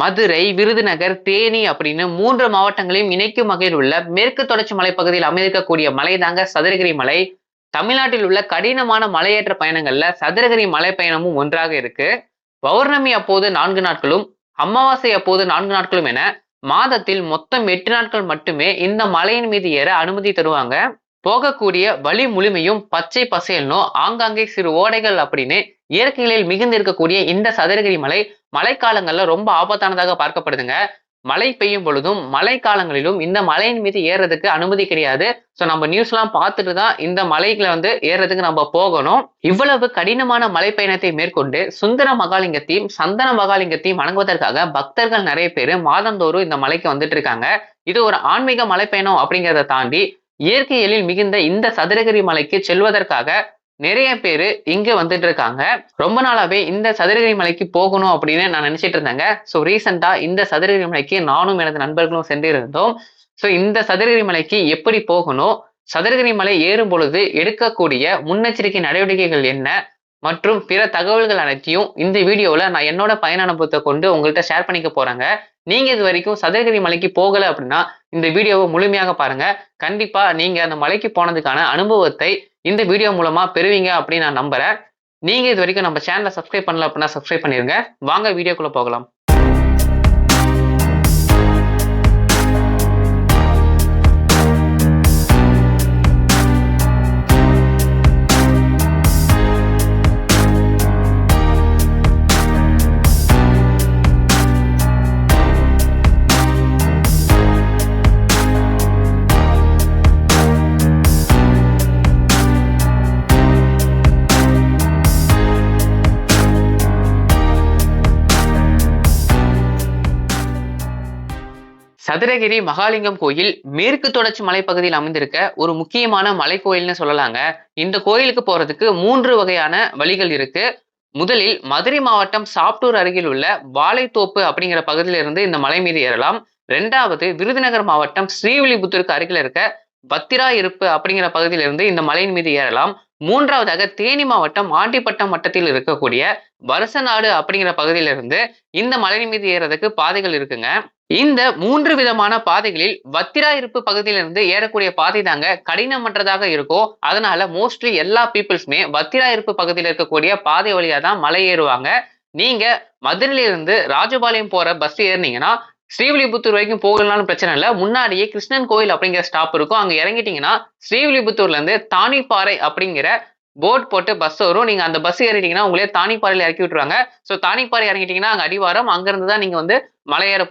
மதுரை விருதுநகர் தேனி அப்படின்னு மூன்று மாவட்டங்களையும் இணைக்கும் வகையில் உள்ள மேற்கு தொடர்ச்சி மலைப்பகுதியில் அமைந்திருக்கக்கூடிய மலை தாங்க சதுரகிரி மலை. தமிழ்நாட்டில் உள்ள கடினமான மலையேற்ற பயணங்கள்ல சதுரகிரி மலை பயணமும் ஒன்றாக இருக்கு. பௌர்ணமி அப்போது நான்கு நாட்களும் அமாவாசை அப்போது நான்கு நாட்களும் என மாதத்தில் மொத்தம் எட்டு நாட்கள் மட்டுமே இந்த மலையின் மீது ஏற அனுமதி தருவாங்க. போகக்கூடிய வழி முழுமையும் பச்சை பசேல்னோ ஆங்காங்கே சிறு ஓடைகள் அப்படின்னு இயற்கைகளில் மிகுந்து இருக்கக்கூடிய இந்த சதுரகிரி மலை மழைக்காலங்கள்ல ரொம்ப ஆபத்தானதாக பார்க்கப்படுதுங்க. மழை பெய்யும் பொழுதும் மழைக்காலங்களிலும் இந்த மலையின் மீது ஏறுறதுக்கு அனுமதி கிடையாது. ஸோ நம்ம நியூஸ்லாம் பார்த்துட்டு தான் இந்த மலைகளை வந்து ஏறுறதுக்கு நம்ம போகணும். இவ்வளவு கடினமான மலை பயணத்தை மேற்கொண்டு சுந்தர மகாலிங்கத்தையும் சந்தன மகாலிங்கத்தையும் வணங்குவதற்காக பக்தர்கள் நிறைய பேர் மாதந்தோறும் இந்த மலைக்கு வந்துட்டு இருக்காங்க. இது ஒரு ஆன்மீக மலைப்பயணம் அப்படிங்கிறத தாண்டி இயற்கையியலில் மிகுந்த இந்த சதுரகிரி மலைக்கு செல்வதற்காக நிறைய பேர் இங்க வந்துட்டு இருக்காங்க ரொம்ப நாளாவே இந்த சதுரகிரி மலைக்கு போகணும் அப்படின்னு நான் நினைச்சிட்டு இருந்தேங்க ஸோ ரீசெண்டா இந்த சதுரகிரி மலைக்கு நானும் எனது நண்பர்களும் சென்றிருந்தோம். ஸோ இந்த சதுரகிரி மலைக்கு எப்படி போகணும்? சதுரகிரி மலை ஏறும் பொழுது எடுக்கக்கூடிய முன்னெச்சரிக்கை நடவடிக்கைகள் என்ன? மற்றும் பிற தகவல்கள் அனைத்தையும் இந்த வீடியோவில் நான் என்னோட பயண அனுபவத்தை கொண்டு உங்கள்கிட்ட ஷேர் பண்ணிக்க போறேங்க. நீங்க இது வரைக்கும் சதுரகிரி மலைக்கு போகல அப்படின்னா இந்த வீடியோவை முழுமையாக பாருங்க. கண்டிப்பா நீங்க அந்த மலைக்கு போனதுக்கான அனுபவத்தை இந்த வீடியோ மூலமா பெறுவீங்க அப்படின்னு நான் நம்புறேன். நீங்க இது வரைக்கும் நம்ம சேனலை சப்ஸ்கிரைப் பண்ணல அப்படின்னா சப்ஸ்கிரைப் பண்ணிருங்க. வாங்க வீடியோக்குள்ள போகலாம். சதுரகிரி மகாலிங்கம் கோயில் மேற்கு தொடர்ச்சி மலைப்பகுதியில் அமைந்திருக்க ஒரு முக்கியமான மலை கோயில்னு சொல்லலாங்க. இந்த கோயிலுக்கு போறதுக்கு மூன்று வகையான வழிகள் இருக்கு. முதலில் மதுரை மாவட்டம் சாப்டூர் அருகில் உள்ள வாழைத்தோப்பு அப்படிங்கிற பகுதியிலிருந்து இந்த மலை மீது ஏறலாம். ரெண்டாவது விருதுநகர் மாவட்டம் ஸ்ரீவில்லிபுத்தூருக்கு அருகில் இருக்க பத்திரா இருப்பு அப்படிங்கிற பகுதியிலிருந்து இந்த மலையின் மீது ஏறலாம். மூன்றாவதாக தேனி மாவட்டம் ஆண்டிப்பட்டம் வட்டத்தில் இருக்கக்கூடிய வருசநாடு அப்படிங்கிற பகுதியிலிருந்து இந்த மலையின் மீது ஏறதுக்கு பாதைகள் இருக்குங்க. இந்த மூன்று விதமான பாதைகளில் வத்திரா இருப்பு பகுதியிலிருந்து ஏறக்கூடிய பாதை தாங்க கடினமற்றதாக இருக்கும். அதனால மோஸ்ட்லி எல்லா பீப்புள்ஸுமே வத்திரா இருப்பு பகுதியில் இருக்கக்கூடிய பாதை வழியா தான் மலை ஏறுவாங்க. நீங்க மதுரையிலிருந்து ராஜபாளையம் போற பஸ் ஏறினீங்கன்னா ஸ்ரீவில்லிபுத்தூர் வரைக்கும் போகலனாலும் பிரச்சனை இல்லை. முன்னாடியே கிருஷ்ணன் கோயில் அப்படிங்கிற ஸ்டாப் இருக்கும். அங்கே இறங்கிட்டீங்கன்னா ஸ்ரீவில்லிபுத்தூர்லேருந்து தானிப்பாறை அப்படிங்கிற போர்ட் போட்டு பஸ் வரும். நீங்கள் அந்த பஸ் ஏறிட்டீங்கன்னா உங்களே தானிப்பாறையில் இறக்கி விட்டுருவாங்க. ஸோ தானிப்பாறை இறங்கிட்டீங்கன்னா அங்கே அடிவாரம். அங்கேருந்து தான் நீங்கள் வந்து மலை ஏற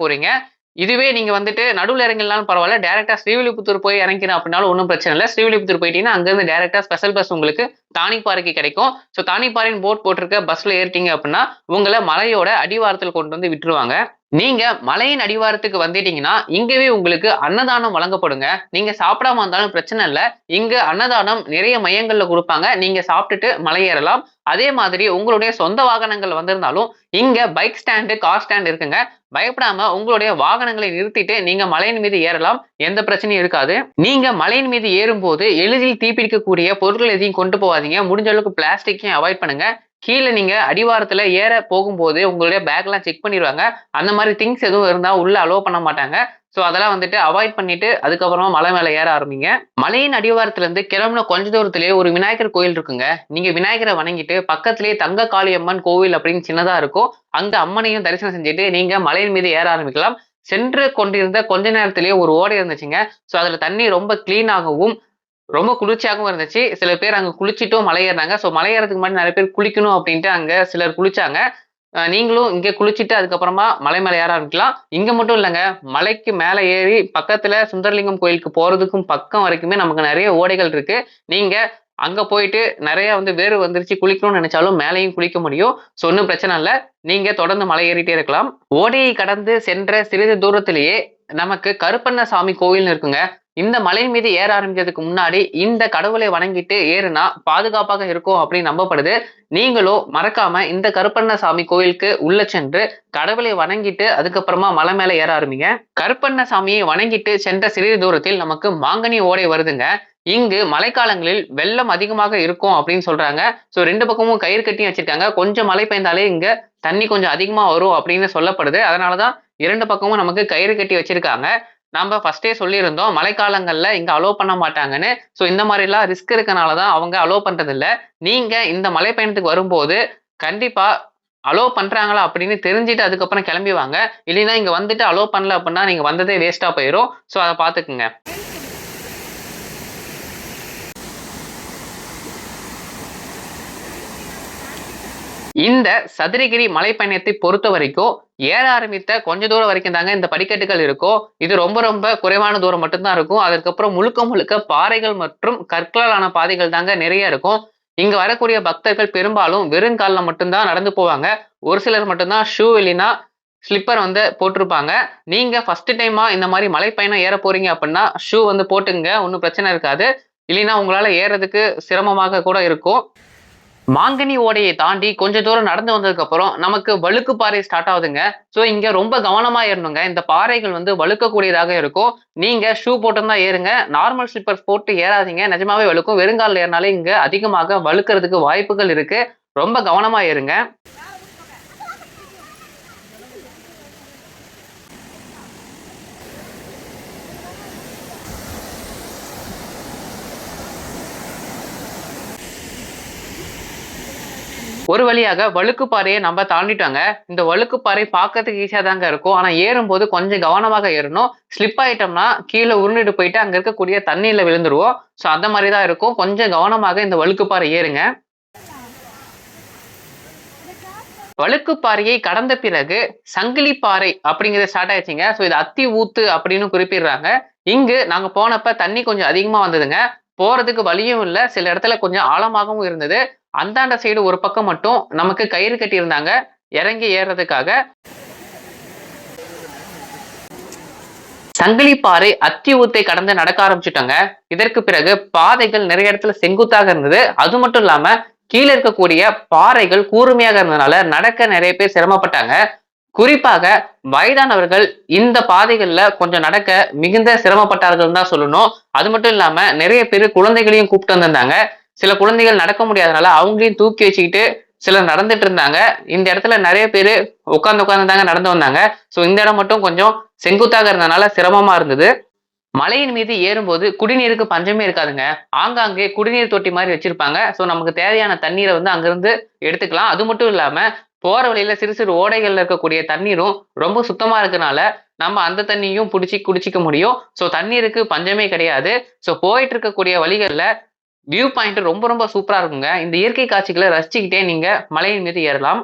இதுவே நீங்கள் வந்துட்டு நடுவில் இறங்கினாலும் பரவாயில்ல. டேரெக்டாக ஸ்ரீவில்லிபுத்தூர் போய் இறங்கிறேன் அப்படின்னாலும் ஒன்றும் பிரச்சனை இல்லை. ஸ்ரீவில்லிபுத்தூர் போயிட்டீங்கன்னா அங்கேருந்து டேரெக்டாக ஸ்பெஷல் பஸ் உங்களுக்கு தானிப்பாறைக்கு கிடைக்கும். ஸோ தானிப்பாறையின் போட் போட்டிருக்க பஸ்ஸில் ஏறிட்டீங்க அப்படின்னா உங்களை மலையோட அடிவாரத்தில் கொண்டு வந்து விட்டுருவாங்க. நீங்க மலையின் அடிவாரத்துக்கு வந்துட்டீங்கன்னா இங்கவே உங்களுக்கு அன்னதானம் வழங்கப்படுங்க. நீங்க சாப்பிடாம இருந்தாலும் பிரச்சனை இல்லை. இங்க அன்னதானம் நிறைய மையங்கள்ல கொடுப்பாங்க. நீங்க சாப்பிட்டுட்டு மலை ஏறலாம் அதே மாதிரி உங்களுடைய சொந்த வாகனங்கள் வந்திருந்தாலும் இங்க பைக் ஸ்டாண்டு கார் ஸ்டாண்ட் இருக்குங்க. பயப்படாம உங்களுடைய வாகனங்களை நிறுத்திட்டு நீங்க மலையின் மீது ஏறலாம். எந்த பிரச்சனையும் இருக்காது. நீங்க மலையின் மீது ஏறும்போது எளிதில் தீப்பிடிக்கக்கூடிய பொருட்கள் எதையும் கொண்டு போகாதீங்க. முடிஞ்ச அளவுக்கு பிளாஸ்டிக்கையும் அவாய்ட் பண்ணுங்க. கீழே நீங்கள் அடிவாரத்தில் ஏற போகும்போது உங்களுடைய பேக்லாம் செக் பண்ணிடுவாங்க. அந்த மாதிரி திங்ஸ் எதுவும் இருந்தால் உள்ளே அலோவ் பண்ண மாட்டாங்க. ஸோ அதெல்லாம் வந்துட்டு அவாய்ட் பண்ணிட்டு அதுக்கப்புறமா மலை மேலே ஏற ஆரம்பிங்க. மலையின் அடிவாரத்துலேருந்து கிளம்புன கொஞ்ச தூரத்திலேயே ஒரு விநாயகர் கோயில் இருக்குங்க. நீங்கள் விநாயகரை வணங்கிட்டு பக்கத்துலேயே தங்க காளியம்மன் கோவில் அப்படின்னு சின்னதாக இருக்கும். அங்கே அம்மனையும் தரிசனம் செஞ்சுட்டு நீங்கள் மலையின் மீது ஏற ஆரம்பிக்கலாம். சென்று கொண்டிருந்த கொஞ்ச நேரத்திலேயே ஒரு ஓடை இருந்துச்சுங்க. ஸோ அதில் தண்ணி ரொம்ப கிளீனாகவும் ரொம்ப குளிர்ச்சியாகவும் இருந்துச்சு. சில பேர் அங்க குளிச்சிட்டும் மலை ஏறினாங்க ஸோ மலை ஏறதுக்கு முன்னாடி நிறைய பேர் குளிக்கணும் அப்படின்ட்டு அங்க சிலர் குளிச்சாங்க. நீங்களும் இங்க குளிச்சுட்டு அதுக்கப்புறமா மலை மேலே ஏற ஆரம்பிக்கலாம். இங்க மட்டும் இல்லைங்க. மலைக்கு மேலே ஏறி பக்கத்துல சுந்தரலிங்கம் கோயிலுக்கு போறதுக்கும் பக்கம் வரைக்குமே நமக்கு நிறைய ஓடைகள் இருக்கு. நீங்க அங்க போயிட்டு நிறைய வந்து வேறு வந்துருச்சு குளிக்கணும்னு நினைச்சாலும் மேலேயும் குளிக்க முடியும். ஸோ ஒன்றும் பிரச்சனை இல்லை. நீங்க தொடர்ந்து மலை ஏறிட்டே இருக்கலாம். ஓடையை கடந்து சென்ற சிறிது தூரத்திலேயே நமக்கு கருப்பண்ண சாமி கோயில்னு இருக்குங்க. இந்த மலை மீது ஏற ஆரம்பிக்கிறதுக்கு முன்னாடி இந்த கடவுளை வணங்கிட்டு ஏறுனா பாதுகாப்பாக இருக்கும் அப்படின்னு நம்பப்படுது. நீங்களும் மறக்காம இந்த கருப்பண்ணசாமி கோயிலுக்கு உள்ள சென்று கடவுளை வணங்கிட்டு அதுக்கப்புறமா மலை மேல ஏற ஆரம்பிங்க. கருப்பண்ணசாமியை வணங்கிட்டு சென்ற சிறிது தூரத்தில் நமக்கு மாங்கனி ஓடை வருதுங்க. இங்கு மழைக்காலங்களில் வெள்ளம் அதிகமாக இருக்கும் அப்படின்னு சொல்றாங்க. ஸோ ரெண்டு பக்கமும் கயிறு கட்டி வச்சிருக்காங்க. கொஞ்சம் மழை பெய்ந்தாலே இங்க தண்ணி கொஞ்சம் அதிகமா வரும் அப்படின்னு சொல்லப்படுது. அதனாலதான் இரண்டு பக்கமும் நமக்கு கயிறு கட்டி வச்சிருக்காங்க. நம்ம ஃபர்ஸ்டே சொல்லியிருந்தோம் மழைக்காலங்களில் இங்கே அலோவ் பண்ண மாட்டாங்கன்னு. ஸோ இந்த மாதிரிலாம் ரிஸ்க் இருக்கனால தான் அவங்க அலோவ் பண்ணுறதில்ல நீங்கள் இந்த மலை பயணத்துக்கு வரும்போது கண்டிப்பாக அலோவ் பண்ணுறாங்களா அப்படின்னு தெரிஞ்சுட்டு அதுக்கப்புறம் கிளம்பி வாங்க. இல்லைன்னா இங்கே வந்துட்டு அலோவ் பண்ணல அப்படின்னா நீங்கள் வந்ததே வேஸ்ட்டாக போயிடும் ஸோ அதை பார்த்துக்குங்க. இந்த சதுரகிரி மலைப்பயணத்தை பொறுத்த வரைக்கும் ஏற ஆரம்பித்த கொஞ்ச தூரம் வரைக்கும் தாங்க இந்த படிக்கட்டுகள் இருக்கும் இது ரொம்ப ரொம்ப குறைவான தூரம் மட்டும்தான் இருக்கும். அதுக்கப்புறம் முழுக்க முழுக்க பாறைகள் மற்றும் கற்களாலான பாதைகள் தாங்க நிறைய இருக்கும். இங்க வரக்கூடிய பக்தர்கள் பெரும்பாலும் வெறுங்காலில் மட்டும்தான் நடந்து போவாங்க. ஒரு சிலர் மட்டும்தான் ஷூ இல்லைன்னா ஸ்லிப்பர் வந்து போட்டிருப்பாங்க. நீங்க ஃபர்ஸ்ட் டைமா இந்த மாதிரி மலைப்பயணம் ஏற போறீங்க அப்படின்னா ஷூ வந்து போட்டுங்க ஒன்றும் பிரச்சனை இருக்காது. இல்லைன்னா உங்களால ஏறதுக்கு சிரமமாக கூட இருக்கும். மாங்கனி ஓடையை தாண்டி கொஞ்ச தூரம் நடந்து வந்ததுக்கு அப்புறம் நமக்கு வழுக்கு பாறை ஸ்டார்ட் ஆகுதுங்க. ஸோ இங்க ரொம்ப கவனமா ஏறணுங்க. இந்த பாறைகள் வந்து வழுக்கக்கூடியதாக இருக்கும். நீங்க ஷூ போட்டிருந்தா ஏறுங்க. நார்மல் ஸ்லிப்பர்ஸ் போட்டு ஏறாதீங்க. நிஜமாவே வழுக்கும். வெறுங்காலில் ஏறினாலே இங்க அதிகமாக வழுக்கிறதுக்கு வாய்ப்புகள் இருக்கு. ரொம்ப கவனமா ஏறுங்க. ஒரு வழியாக வழுக்குப்பாறையை நம்ம தாண்டிட்டாங்க. இந்த வழுக்குப்பாறை பார்க்கறதுக்கு ஈஸியா தாங்க இருக்கும். ஆனா ஏறும்போது கொஞ்சம் கவனமாக ஏறணும். ஸ்லிப் ஆயிட்டோம்னா கீழே உருண்டுட்டு போயிட்டு அங்க இருக்கக்கூடிய தண்ணியில விழுந்துருவோம். ஸோ அந்த மாதிரி தான் இருக்கும். கொஞ்சம் கவனமாக இந்த வழுக்குப்பாறை ஏறுங்க. வழுக்குப்பாறையை கடந்த பிறகு சங்கிலி பாறை அப்படிங்கிறது ஸ்டார்ட் ஆயிடுச்சுங்க. ஸோ இது அத்தி ஊத்து அப்படின்னு குறிப்பிடுறாங்க. இங்கு நாங்க போனப்ப தண்ணி கொஞ்சம் அதிகமா வந்ததுங்க. போறதுக்கு வழியும் இல்லை சில இடத்துல கொஞ்சம் ஆழமாகவும் இருந்தது. அந்தாண்ட சைடு ஒரு பக்கம் மட்டும் நமக்கு கயிறு கட்டி இருந்தாங்க இறங்கி ஏறுறதுக்காக சங்கிலிப்பாறை அத்தி ஊத்தை கடந்து நடக்க ஆரம்பிச்சுட்டாங்க. இதற்கு பிறகு பாதைகள் நிறைய இடத்துல செங்குத்தாக இருந்தது. அது மட்டும் இல்லாம கீழே இருக்கக்கூடிய பாறைகள் கூர்மையாக இருந்ததுனால நடக்க நிறைய பேர் சிரமப்பட்டாங்க. குறிப்பாக வயதானவர்கள் இந்த பாதைகள்ல கொஞ்சம் நடக்க மிகுந்த சிரமப்பட்டார்கள் தான் சொல்லணும். அது மட்டும் இல்லாம நிறைய பேர் குழந்தைகளையும் கூப்பிட்டு வந்திருந்தாங்க. சில குழந்தைகள் நடக்க முடியாதனால அவங்களையும் தூக்கி வச்சுக்கிட்டு சிலர் நடந்துட்டு இருந்தாங்க. இந்த இடத்துல நிறைய பேர் உட்காந்து உட்காந்துருந்தாங்க நடந்து வந்தாங்க. ஸோ இந்த இடம் மட்டும் கொஞ்சம் செங்குத்தாக இருந்ததுனால சிரமமா இருந்தது. மலையின் மீது ஏறும்போது குடிநீருக்கு பஞ்சமே இருக்காதுங்க. ஆங்காங்கே குடிநீர் தொட்டி மாதிரி வச்சிருப்பாங்க. ஸோ நமக்கு தேவையான தண்ணீரை வந்து அங்கிருந்து எடுத்துக்கலாம். அது மட்டும் இல்லாம போற வழியில சிறு சிறு ஓடைகள்ல இருக்கக்கூடிய தண்ணீரும் ரொம்ப சுத்தமா இருக்கனால நம்ம அந்த தண்ணியும் பிடிச்சி குடிச்சிக்க முடியும். ஸோ தண்ணீருக்கு பஞ்சமே கிடையாது. ஸோ போயிட்டு இருக்கக்கூடிய வழிகள்ல வியூ பாயிண்ட் ரொம்ப ரொம்ப சூப்பரா இருக்குங்க. இந்த இயற்கை காட்சிகளை ரசிச்சுக்கிட்டே நீங்க மலையின் மீது ஏறலாம்.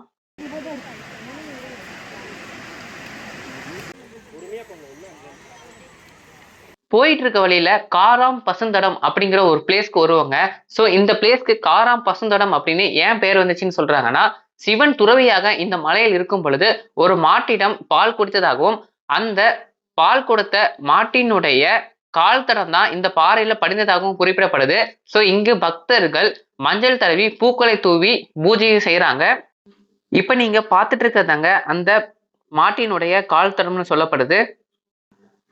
போயிட்டு இருக்க வழியில காராம் பசுந்தடம் அப்படிங்கிற ஒரு பிளேஸ்க்கு வருவாங்க. ஸோ இந்த பிளேஸ்க்கு காராம் பசுந்தடம் அப்படின்னு ஏன் பேர் வந்துச்சுன்னு சொல்றாங்கன்னா சிவன் துறவியாக இந்த மலையில் இருக்கும் பொழுது ஒரு மாட்டிடம் பால் குடித்ததாகவும் அந்த பால் கொடுத்த மாட்டினுடைய கால் தடம் தான் இந்த பாறையில படிந்ததாகவும் குறிப்பிடப்படுது. ஸோ இங்கு பக்தர்கள் மஞ்சள் தடவி பூக்களை தூவி பூஜையை செய்யறாங்க இப்ப நீங்க பார்த்துட்டு இருக்கிறதாங்க அந்த மாட்டினுடைய கால் தடம்னு சொல்லப்படுது.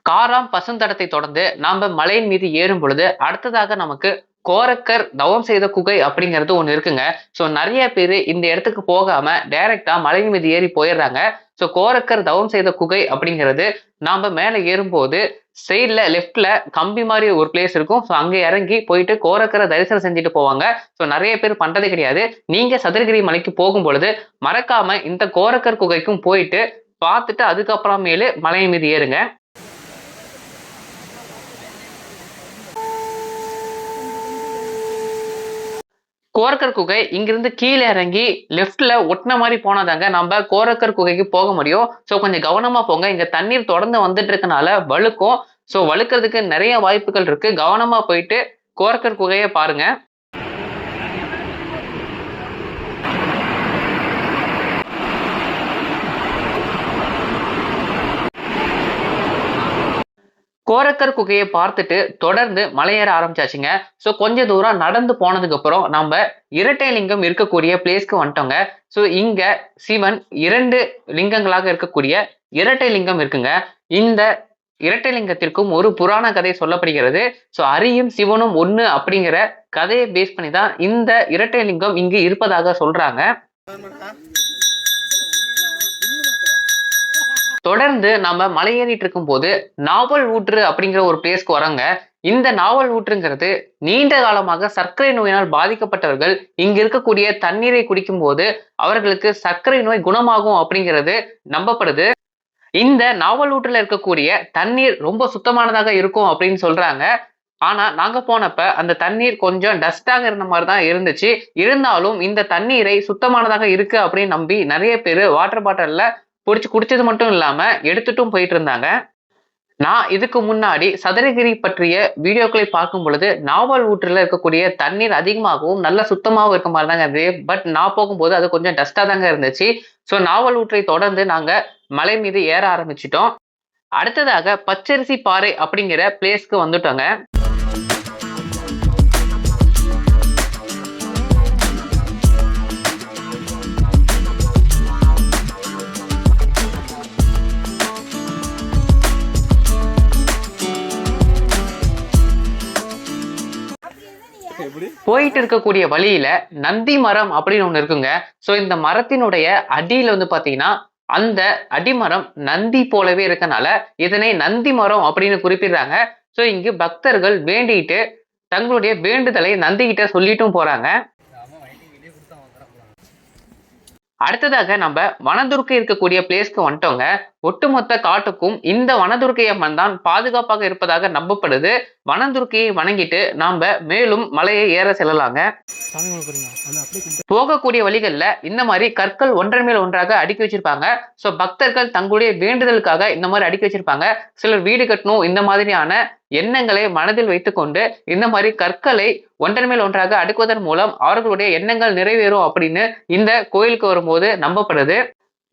காராம் பசுந்தடத்தை தொடர்ந்து நாம மலையின் மீது ஏறும் பொழுது அடுத்ததாக நமக்கு கோரக்கர் தவம் செய்த குகை அப்படிங்கிறது ஒன்று இருக்குங்க. ஸோ நிறைய பேர் இந்த இடத்துக்கு போகாம டைரக்டா மலையின் மீது ஏறி போயிடுறாங்க. ஸோ கோரக்கர் தவம் செய்த குகை அப்படிங்கிறது நாம மேலே ஏறும்போது சைடில் லெஃப்ட்ல கம்பி மாதிரி ஒரு பிளேஸ் இருக்கும். ஸோ அங்கே இறங்கி போயிட்டு கோரக்கரை தரிசனம் செஞ்சுட்டு போவாங்க. ஸோ நிறைய பேர் பண்றது கிடையாது. நீங்க சதுரகிரி மலைக்கு போகும் பொழுது மறக்காம இந்த கோரக்கர் குகைக்கும் போயிட்டு பார்த்துட்டு அதுக்கப்புறமேலு மலையின் மீது ஏறுங்க. கோரக்கர் குகை இங்கிருந்து கீழே இறங்கி லெஃப்ட்ல ஒட்டின மாதிரி போனாதாங்க. நம்ம கோரக்கர் குகைக்கு போக முடியும். ஸோ கொஞ்சம் கவனமா போங்க. இங்க தண்ணீர் தொடர்ந்து வந்துட்டு இருக்கனால வழுக்கும். ஸோ வழுக்கிறதுக்கு நிறைய வாய்ப்புகள் இருக்கு. கவனமா போயிட்டு கோரக்கர் குகையை பாருங்க. கோரக்கர் குகையை பார்த்துட்டு தொடர்ந்து மலையேற ஆரம்பிச்சாச்சுங்க. ஸோ கொஞ்ச தூரம் நடந்து போனதுக்கு அப்புறம் நம்ம இரட்டை லிங்கம் இருக்கக்கூடிய பிளேஸ்க்கு வந்துட்டோங்க. ஸோ இங்க சிவன் இரண்டு லிங்கங்களாக இருக்கக்கூடிய இரட்டை லிங்கம் இருக்குங்க. இந்த இரட்டை லிங்கத்திற்கும் ஒரு புராண கதை சொல்லப்படுகிறது. ஸோ அரியும் சிவனும் ஒன்று அப்படிங்கிற கதையை பேஸ் பண்ணி தான் இந்த இரட்டை லிங்கம் இங்கு இருப்பதாக சொல்றாங்க. தொடர்ந்து நம்ம மலையேறிட்டு இருக்கும் போது நாவல் ஊற்று அப்படிங்கிற ஒரு பிளேஸ்க்கு வராங்க இந்த நாவல் ஊற்றுங்கிறது நீண்ட காலமாக சர்க்கரை நோயினால் பாதிக்கப்பட்டவர்கள் இங்க இருக்கக்கூடிய தண்ணீரை குடிக்கும் போது அவர்களுக்கு சர்க்கரை நோய் குணமாகும் அப்படிங்கிறது நம்பப்படுது. இந்த நாவல் ஊற்றுல இருக்கக்கூடிய தண்ணீர் ரொம்ப சுத்தமானதாக இருக்கும் அப்படின்னு சொல்றாங்க. ஆனா நாங்க போனப்ப அந்த தண்ணீர் கொஞ்சம் டஸ்டாக இருந்த மாதிரி தான் இருந்துச்சு. இருந்தாலும் இந்த தண்ணீரை சுத்தமானதாக இருக்கு அப்படின்னு நம்பி நிறைய பேர் வாட்டர் பாட்டில்ல பிடிச்சி குடிச்சது மட்டும் இல்லாம எடுத்துட்டும் போயிட்டு இருந்தாங்க. நான் இதுக்கு முன்னாடி சதுரகிரி பற்றிய வீடியோக்களை பார்க்கும் பொழுது நாவல் ஊற்றில் இருக்கக்கூடிய தண்ணீர் அதிகமாகவும் நல்ல சுத்தமாகவும் இருக்க மாதிரி தாங்க இருந்தது. பட் நான் போகும்போது அது கொஞ்சம் டஸ்டாக தாங்க இருந்துச்சு. ஸோ நாவல் ஊற்றை தொடர்ந்து நாங்கள் மலை மீது ஏற ஆரம்பிச்சிட்டோம். அடுத்ததாக பச்சரிசி பாறை அப்படிங்கிற பிளேஸ்க்கு வந்துட்டோங்க. போயிட்டு இருக்கக்கூடிய வழியில நந்தி மரம் அப்படின்னு ஒண்ணு இருக்குங்க. சோ இந்த மரத்தினுடைய அடியில வந்து பாத்தீங்கன்னா அந்த அடிமரம் நந்தி போலவே இருக்கனால இதனை நந்தி மரம் அப்படின்னு குறிப்பிடுறாங்க. ஸோ இங்கு பக்தர்கள் வேண்டிட்டு தங்களுடைய வேண்டுதலை நந்திகிட்ட சொல்லிட்டும் போறாங்க. அடுத்ததாக நம்ம வனதுர்க்கை இருக்கக்கூடிய பிளேஸ்க்கு வந்துட்டோங்க. ஒட்டுமொத்த காட்டுக்கும் இந்த வனதுர்க்கை அம்மன் தான் பாதுகாப்பாக இருப்பதாக நம்பப்படுது. வனதுர்க்கையை வணங்கிட்டு நாம மேலும் மலையை ஏற செல்லலாங்க. போகக்கூடிய வழிகள்ல இந்த மாதிரி கற்கள் ஒன்றன் மேல் ஒன்றாக அடுக்கி வச்சிருப்பாங்க. சோ பக்தர்கள் தங்களுடைய வேண்டுதலுக்காக இந்த மாதிரி அடுக்கி வச்சிருப்பாங்க. சிலர் வீடு கட்டணும் இந்த மாதிரியான எண்ணங்களை மனதில் வைத்துக்கொண்டு இந்த மாதிரி கற்களை ஒன்றன் மேல் ஒன்றாக அடுக்குவதன் மூலம் அவர்களுடைய எண்ணங்கள் நிறைவேறும் அப்படின்னு இந்த கோயிலுக்கு வரும்போது நம்பப்படுது.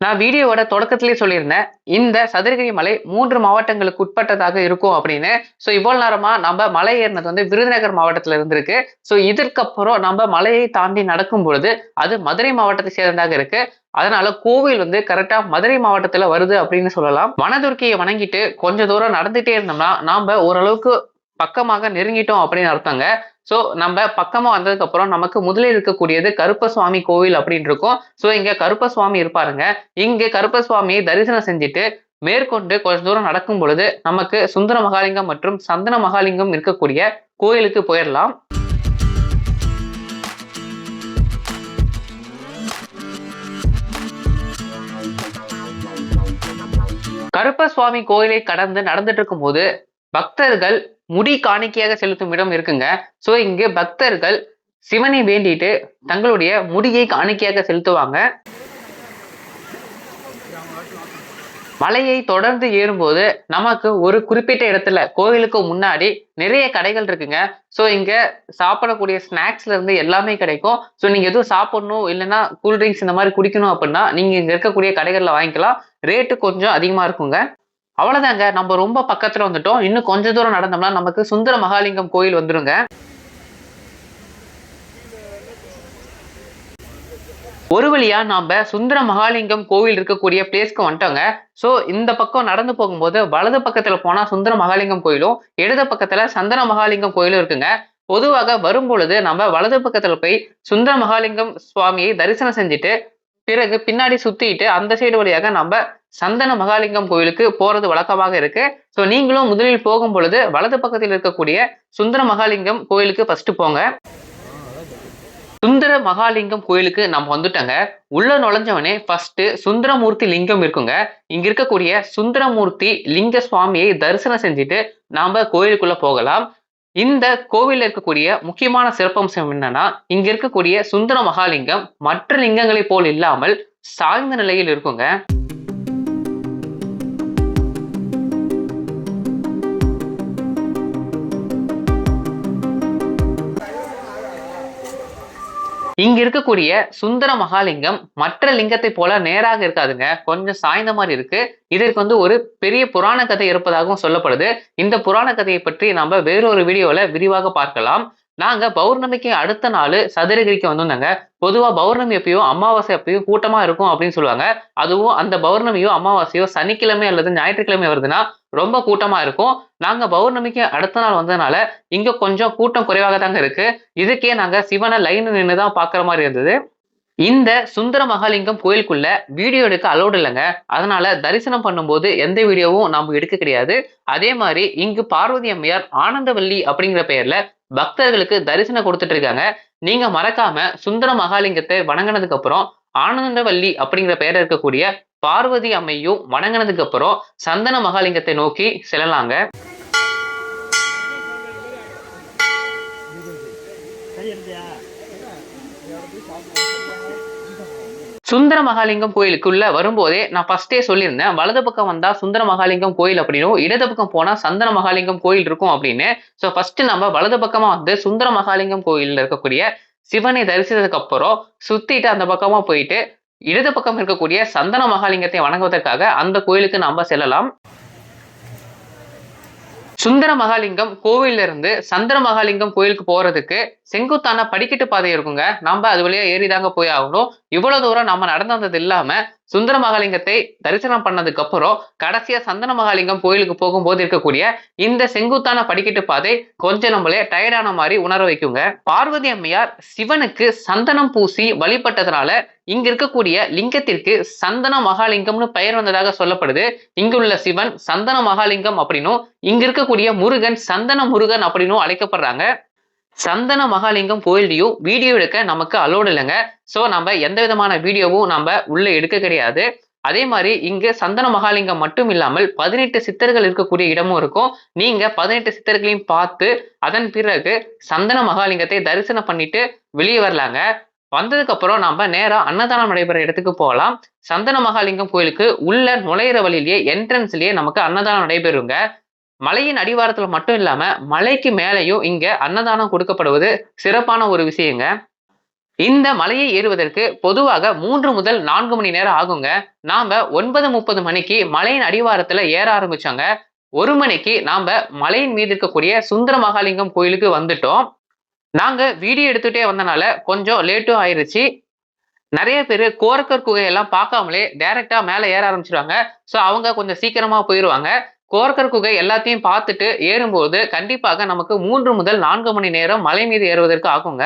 நான் வீடியோவோட தொடக்கத்திலே சொல்லியிருந்தேன் இந்த சதுரகிரி மலை மூன்று மாவட்டங்களுக்கு உட்பட்டதாக இருக்கும் அப்படின்னு. ஸோ இவ்வளவு நேரமா நம்ம மலை ஏறினது வந்து விருதுநகர் மாவட்டத்துல இருந்திருக்கு. ஸோ இதற்கப்புறம் நம்ம மலையை தாண்டி நடக்கும் பொழுது அது மதுரை மாவட்டத்தை சேர்ந்ததாக இருக்கு. அதனால கோவில் வந்து கரெக்டா மதுரை மாவட்டத்துல வருது அப்படின்னு சொல்லலாம். வனதுர்க்கையை வணங்கிட்டு கொஞ்ச தூரம் நடந்துட்டே இருந்தோம்னா நாம ஓரளவுக்கு பக்கமாக நெருங்கிட்டோம் அப்படின்னு அர்த்தங்க. ஸோ நம்ம பக்கமாக வந்ததுக்கப்புறம் நமக்கு முதலில் இருக்கக்கூடியது கருப்பசுவாமி கோவில் அப்படின்னு இருக்கும். ஸோ இங்கே கருப்பசுவாமி இருப்பாருங்க. இங்கே கருப்பசுவாமியை தரிசனம் செஞ்சுட்டு மேற்கொண்டு கொஞ்ச தூரம் நடக்கும் பொழுது நமக்கு சுந்தர மகாலிங்கம் மற்றும் சந்தன மகாலிங்கம் இருக்கக்கூடிய கோயிலுக்கு போயிடலாம். கருப்பசுவாமி கோயிலை கடந்து நடந்துட்டு இருக்கும்போது பக்தர்கள் முடி காணிக்கையாக செலுத்தும் இடம் இருக்குங்க. ஸோ இங்கு பக்தர்கள் சிவனை வேண்டிட்டு தங்களுடைய முடியை காணிக்கையாக செலுத்துவாங்க. மலையை தொடர்ந்து ஏறும்போது நமக்கு ஒரு குறிப்பிட்ட இடத்துல கோவிலுக்கு முன்னாடி நிறைய கடைகள் இருக்குங்க. ஸோ இங்க சாப்பிடக்கூடிய ஸ்நாக்ஸ்ல இருந்து எல்லாமே கிடைக்கும். ஸோ நீங்க எதுவும் சாப்பிடணும் இல்லைன்னா கூல்ட்ரிங்க்ஸ் இந்த மாதிரி குடிக்கணும் அப்படின்னா நீங்க இங்க இருக்கக்கூடிய கடைகள்ல வாங்கிக்கலாம். ரேட்டு கொஞ்சம் அதிகமா இருக்குங்க. அவ்வளவுதாங்க. நம்ம ரொம்ப பக்கத்துல வந்துட்டோம். இன்னும் கொஞ்ச தூரம் நடந்தோம்னா நமக்கு சுந்தர மகாலிங்கம் கோயில் வந்துருங்க. ஒரு வழியா நாம சுந்தர மகாலிங்கம் கோவில் இருக்கக்கூடிய பிளேஸ்க்கு வந்துட்டோங்க. சோ இந்த பக்கம் நடந்து போகும்போது வலது பக்கத்துல போனா சுந்தர மகாலிங்கம் கோயிலும் இடது பக்கத்துல சந்தன மகாலிங்கம் கோயிலும் இருக்குங்க. பொதுவாக வரும் பொழுது நம்ம வலது பக்கத்துல போய் சுந்தர மகாலிங்கம் சுவாமியை தரிசனம் செஞ்சுட்டு பிறகு பின்னாடி சுத்திட்டு அந்த சைடு வழியாக நம்ம சந்தன மகாலிங்கம் கோயிலுக்கு போறது வழக்கமாக இருக்கு. ஸோ நீங்களும் முதலில் போகும் பொழுது வலது பக்கத்தில் இருக்கக்கூடிய சுந்தர மகாலிங்கம் கோயிலுக்கு ஃபர்ஸ்ட் போங்க. சுந்தர மகாலிங்கம் கோயிலுக்கு நம்ம வந்துட்டோங்க. உள்ள நுழைஞ்சவனே ஃபர்ஸ்ட் சுந்தரமூர்த்தி லிங்கம் இருக்குங்க. இங்க இருக்கக்கூடிய சுந்தரமூர்த்தி லிங்க சுவாமியை தரிசனம் செஞ்சுட்டு நாம கோயிலுக்குள்ள போகலாம். இந்த கோவிலில் இருக்கக்கூடிய முக்கியமான சிறப்பம்சம் என்னன்னா இங்க இருக்கக்கூடிய சுந்தர மகாலிங்கம் மற்ற லிங்கங்களை போல் இல்லாமல் சாய்ந்த நிலையில் இருக்குங்க. இங்க இருக்கக்கூடிய சுந்தர மகாலிங்கம் மற்ற லிங்கத்தை போல நேராக இருக்காதுங்க. கொஞ்சம் சாய்ந்த மாதிரி இருக்கு. இதற்கு வந்து ஒரு பெரிய புராண கதை இருப்பதாகவும் சொல்லப்படுது. இந்த புராண கதையை பற்றி நம்ம வேறொரு வீடியோல விரிவாக பார்க்கலாம். நாங்க பௌர்ணமிக்கு அடுத்த நாள் சதுரகிரிக்கு வந்திருந்தாங்க பொதுவா பௌர்ணமி எப்பயோ அமாவாசை எப்பயோ கூட்டமா இருக்கும் அப்படின்னு சொல்லுவாங்க. அதுவும் அந்த பௌர்ணமியோ அமாவாசையோ சனிக்கிழமை அல்லது ஞாயிற்றுக்கிழமை வருதுன்னா ரொம்ப கூட்டமா இருக்கும். நாங்க பௌர்ணமிக்கு அடுத்த நாள் வந்ததுனால இங்க கொஞ்சம் கூட்டம் குறைவாக தாங்க இருக்கு. இதுக்கே நாங்க சிவனை லைன் நின்று தான் பாக்குற மாதிரி இருந்தது. இந்த சுந்தர மகாலிங்கம் கோயிலுக்குள்ள வீடியோ எடுக்க அலோடு இல்லைங்க. அதனால தரிசனம் பண்ணும்போது எந்த வீடியோவும் நாம் எடுக்க கிடையாது. அதே மாதிரி இங்கு பார்வதி அம்மையார் ஆனந்தவல்லி அப்படிங்கிற பெயர்ல பக்தர்களுக்கு தரிசனம் கொடுத்துட்டு இருக்காங்க. நீங்க மறக்காம சுந்தர மகாலிங்கத்தை வணங்கினதுக்கு அப்புறம் ஆனந்தவல்லி அப்படிங்கிற பெயர் இருக்கக்கூடிய பார்வதி அம்மையும் வணங்கினதுக்கு அப்புறம் சந்தன மகாலிங்கத்தை நோக்கி செல்லலாங்க. சுந்தர மகாலிங்கம் கோயிலுக்குள்ள வரும்போதே நான் ஃபர்ஸ்டே சொல்லியிருந்தேன் வலது பக்கம் வந்தா சுந்தர மகாலிங்கம் கோயில் அப்படின்னும் இடது பக்கம் போனா சந்தன மகாலிங்கம் கோயில் இருக்கும் அப்படின்னு. ஸோ ஃபர்ஸ்ட் நம்ம வலது பக்கமா வந்து சுந்தர மகாலிங்கம் கோயில்ல இருக்கக்கூடிய சிவனை தரிசித்ததுக்கு அப்புறம் சுத்திட்டு அந்த பக்கமா போயிட்டு இடது பக்கம் இருக்கக்கூடிய சந்தன மகாலிங்கத்தை வணங்குவதற்காக அந்த கோயிலுக்கு நம்ம செல்லலாம். சுந்தர மகாலிங்கம் கோவிலிருந்து இருந்து சந்திர மகாலிங்கம் கோயிலுக்கு போறதுக்கு செங்குத்தான படிக்கட்டு பாதை இருக்குங்க. நம்ம அது வழியா ஏறிதாங்க போய் ஆகணும். இவ்வளவு தூரம் நம்ம நடந்தது வந்தது இல்லாம சுந்தர மகாலிங்கத்தை தரிசனம் பண்ணதுக்கு அப்புறம் கடைசியா சந்தன மகாலிங்கம் கோயிலுக்கு போகும்போது இருக்கக்கூடிய இந்த செங்குத்தான படிக்கட்டு பாதை கொஞ்சம் நம்மளே டயர்டான மாதிரி உணர வைக்குங்க. பார்வதி அம்மையார் சிவனுக்கு சந்தனம் பூசி வழிபட்டதுனால இங்க இருக்கக்கூடிய லிங்கத்திற்கு சந்தன மகாலிங்கம்னு பெயர் வந்ததாக சொல்லப்படுது. இங்குள்ள சிவன் சந்தன மகாலிங்கம் அப்படின்னும் இங்க இருக்கக்கூடிய முருகன் சந்தன முருகன் அப்படின்னும் அழைக்கப்படுறாங்க. சந்தன மகாலிங்கம் கோயில்லையும் வீடியோ எடுக்க நமக்கு அலோடு இல்லைங்க. ஸோ நம்ம எந்த விதமான வீடியோவும் நம்ம உள்ள எடுக்க கிடையாது. அதே மாதிரி இங்கு சந்தன மகாலிங்கம் மட்டும் இல்லாமல் பதினெட்டு சித்தர்கள் இருக்கக்கூடிய இடமும் இருக்கும். நீங்க பதினெட்டு சித்தர்களையும் பார்த்து அதன் பிறகு சந்தன மகாலிங்கத்தை தரிசனம் பண்ணிட்டு வெளியே வரலாங்க. வந்ததுக்கு அப்புறம் நம்ம நேரா அன்னதானம் நடைபெற இடத்துக்கு போகலாம். சந்தன மகாலிங்கம் கோயிலுக்கு உள்ள நுழையிற வழியிலேயே என்ட்ரன்ஸ்லயே நமக்கு அன்னதானம் நடைபெறுங்க. மலையின் அடிவாரத்தில் மட்டும் இல்லாமல் மலைக்கு மேலேயும் இங்கே அன்னதானம் கொடுக்கப்படுவது சிறப்பான ஒரு விஷயங்க. இந்த மலையை ஏறுவதற்கு பொதுவாக மூன்று முதல் நான்கு மணி நேரம் ஆகுங்க. நாம ஒன்பது முப்பது மணிக்கு மலையின் அடிவாரத்துல ஏற ஆரம்பிச்சாங்க. ஒரு மணிக்கு நாம மலையின் மீது இருக்கக்கூடிய சுந்தர மகாலிங்கம் கோயிலுக்கு வந்துட்டோம். நாங்க வீடியோ எடுத்துட்டே வந்தனால கொஞ்சம் லேட்டும் ஆயிருச்சு. நிறைய பேர் கோரக்கர் குகையெல்லாம் பார்க்காமலே டைரக்டா மேலே ஏற ஆரம்பிச்சிருவாங்க. ஸோ அவங்க கொஞ்சம் சீக்கிரமா போயிடுவாங்க கோர்க்கர் குகை எல்லாத்தையும் பார்த்துட்டு ஏறும்போது கண்டிப்பாக நமக்கு மூன்று முதல் நான்கு மணி நேரம் மலை மீது ஏறுவதற்கு ஆகுங்க.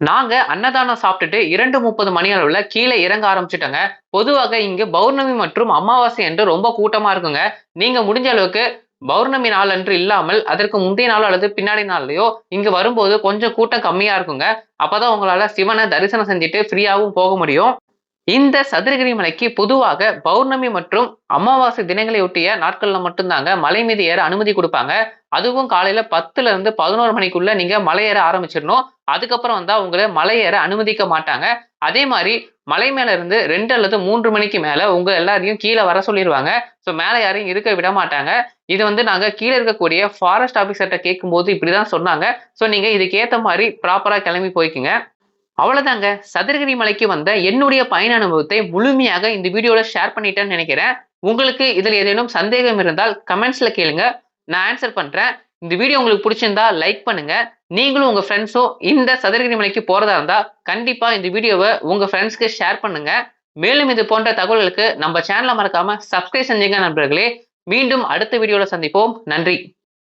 நாங்க அன்னதானம் சாப்பிட்டுட்டு இரண்டு முப்பது மணி அளவுல கீழே இறங்க ஆரம்பிச்சிட்டோங்க. பொதுவாக இங்கு பௌர்ணமி மற்றும் அமாவாசை என்று ரொம்ப கூட்டமா இருக்குங்க. நீங்க முடிஞ்ச அளவுக்கு பௌர்ணமி நாள் அன்று இல்லாமல் அதற்கு முந்தைய நாளோ அல்லது பின்னாடி நாள்லயோ இங்க வரும்போது கொஞ்சம் கூட்டம் கம்மியா இருக்குங்க. அப்பதான் உங்களால சிவனை தரிசனம் செஞ்சுட்டு ஃப்ரீயாவும் போக முடியும். இந்த சதுரகிரி மலைக்கு பொதுவாக பௌர்ணமி மற்றும் அமாவாசை தினங்களை ஒட்டிய நாட்கள்ல மட்டும்தாங்க மலை மீது ஏற அனுமதி கொடுப்பாங்க. அதுவும் காலையில பத்துல இருந்து பதினோரு மணிக்குள்ள நீங்க மலை ஏற ஆரம்பிச்சிடணும். அதுக்கப்புறம் வந்தா உங்களை மலை ஏற அனுமதிக்க மாட்டாங்க. அதே மாதிரி மலை மேல இருந்து ரெண்டு அல்லது மூன்று மணிக்கு மேல உங்க எல்லாரையும் கீழே வர சொல்லிடுவாங்க ஸோ மேல யாரையும் இருக்க விட மாட்டாங்க. இது வந்து நாங்க கீழே இருக்கக்கூடிய ஃபாரஸ்ட் ஆஃபீஸர்கிட்ட கேட்கும்போது இப்படிதான் சொன்னாங்க. ஸோ நீங்க இதுக்கேற்ற மாதிரி ப்ராப்பரா கிளம்பி போய்க்குங்க. அவ்வளோதாங்க சதுரகிரி மலைக்கு வந்த என்னுடைய பயண அனுபவத்தை முழுமையாக இந்த வீடியோவில் ஷேர் பண்ணிட்டேன்னு நினைக்கிறேன். உங்களுக்கு இதில் ஏதேனும் சந்தேகம் இருந்தால் கமெண்ட்ஸில் கேளுங்க. நான் ஆன்சர் பண்ணுறேன் இந்த வீடியோ உங்களுக்கு பிடிச்சிருந்தா லைக் பண்ணுங்க. நீங்களும் உங்கள் ஃப்ரெண்ட்ஸும் இந்த சதுரகிரி மலைக்கு போகிறதா இருந்தால் கண்டிப்பாக இந்த வீடியோவை உங்கள் ஃப்ரெண்ட்ஸ்க்கு ஷேர் பண்ணுங்க. மேலும் இது போன்ற தகவல்களுக்கு நம்ம சேனலை மறக்காம சப்ஸ்கிரைப் செஞ்சீங்க நண்பர்களே. மீண்டும் அடுத்த வீடியோவில் சந்திப்போம். நன்றி.